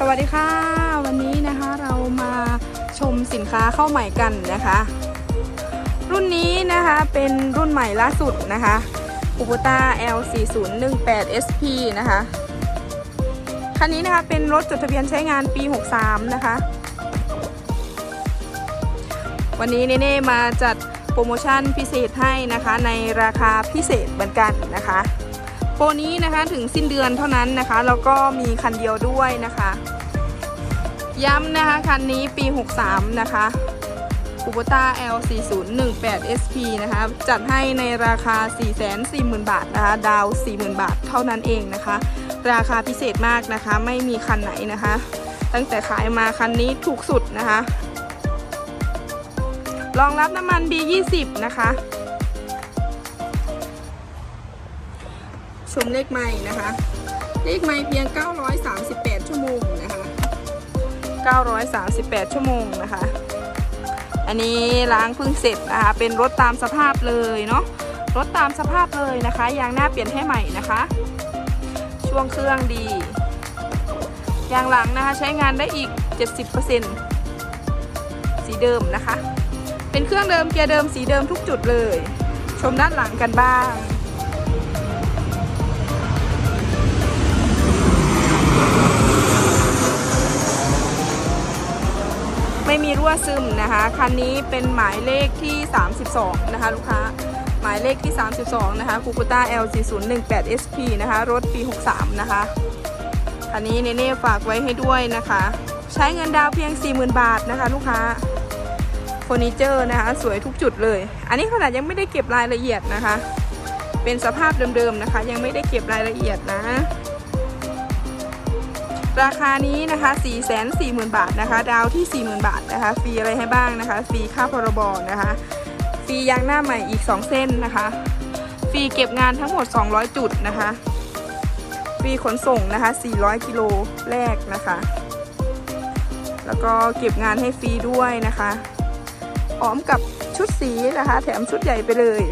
สวัสดีค่ะ วันนี้นะคะเรามาชมสินค้าเข้าใหม่กันนะคะ รุ่นนี้นะคะเป็นรุ่นใหม่ล่าสุดนะคะ u b u t a L4018 SP นะคะคันนี้นะคะเป็นรถจดทะเบียนใช้งานปี 63 นะคะ วันนี้เน่ๆมาจัดโปรโมชั่นพิเศษให้นะคะในราคาพิเศษเหมือนกันนะคะ โปรนี้นะคะถึงสิ้นเดือนเท่านั้นนะคะ แล้วก็มีคันเดียวด้วยนะคะ ย้ำนะคะ คันนี้ปี 63 นะคะ u b o t a L4018 SP นะคะ จัดให้ในราคา 440,000 บาทนะคะ ดาว 40,000 บาทเท่านั้นเองนะคะ ราคาพิเศษมากนะคะ ไม่มีคันไหนนะคะ ตั้งแต่ขายมาคันนี้ถูกสุดนะคะ รองรับน้ำมัน B20 นะคะ มเลขไม่นะคะ เลขไม่เพียง 938 ชั่วโมงนะคะ 938 ชั่วโมงนะคะ อันนี้ล้างเพิ่งเสร็จนะคะเป็นรถตามสภาพเลยเนาะรถตามสภาพเลยนะคะยางหน้าเปลี่ยนให้ใหม่นะคะ ช่วงเครื่องดียางหลังนะคะใช้งานได้อีก 70%สีเดิมนะคะ เป็นเครื่องเดิมเกียร์เดิมสีเดิมทุกจุดเลย ชมด้านหลังกันบ้าง รั่วซึมนะคะคันนี้เป็นหมายเลขที่ 32 นะคะลูกค้าหมายเลขที่ 32 นะคะคูปูต้า L4018 SP นะคะรถปี 63 นะคะคันนี้เนเน่ฝากไว้ให้ด้วยนะคะ ใช้เงินดาวเพียง 40,000 บาทนะคะ ลูกค้าเฟอร์นิเจอร์นะคะสวยทุกจุดเลย อันนี้ขนาดยังไม่ได้เก็บรายละเอียดนะคะ เป็นสภาพเดิมๆนะคะ ยังไม่ได้เก็บรายละเอียดนะ ราคานี้นะคะ 440,000 บาทนะคะ ดาวที่ 40,000 บาทนะคะ ฟรีอะไรให้บ้างนะคะ ฟรีค่าพรบนะคะ ฟรียางหน้าใหม่อีก 2 เส้นนะคะ ฟรีเก็บงานทั้งหมด 200 จุดนะคะ ฟรีขนส่งนะคะ 400 กิโลแรกนะคะ แล้วก็เก็บงานให้ฟรีด้วยนะคะพร้อมกับชุดสีนะคะ แถมชุดใหญ่ไปเลย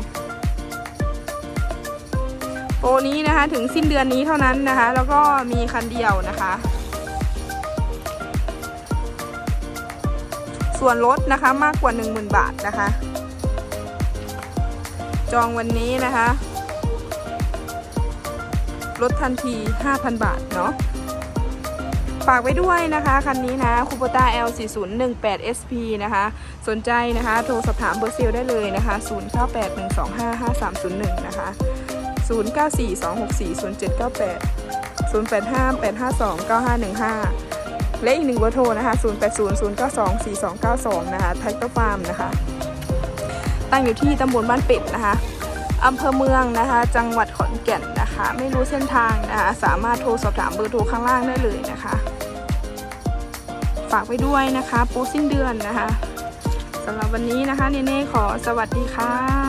โปรนี้นะคะถึงสิ้นเดือนนี้เท่านั้นนะคะ แล้วก็มีคันเดียวนะคะ ส่วนลดนะคะมากกว่า 10,000 บาทนะคะ จองวันนี้นะคะลดทันที 5,000 บาทเนาะฝากไว้ด้วยนะคะ คันนี้นะคูปต้า L4018 SP นะคะ สนใจนะคะ โทรสอบถามเบอร์เซลได้เลยนะคะ 0981255301 นะคะ0848529415 และอีกหนึ่งเบอร์โทรนะคะ 0800924292 นะคะไทเกอร์ฟาร์มนะคะ ตั้งอยู่ที่ตำบลบ้านเป็ดนะคะอำเภอเมืองนะคะ จังหวัดขอนแก่นนะคะ ไม่รู้เส้นทางนะคะ สามารถโทรสอบถามเบอร์โทรข้างล่างได้เลยนะคะ ฝากไว้ด้วยนะคะ โปรสิ้นเดือนนะคะสำหรับวันนี้นะคะเนเน่ขอสวัสดีค่ะ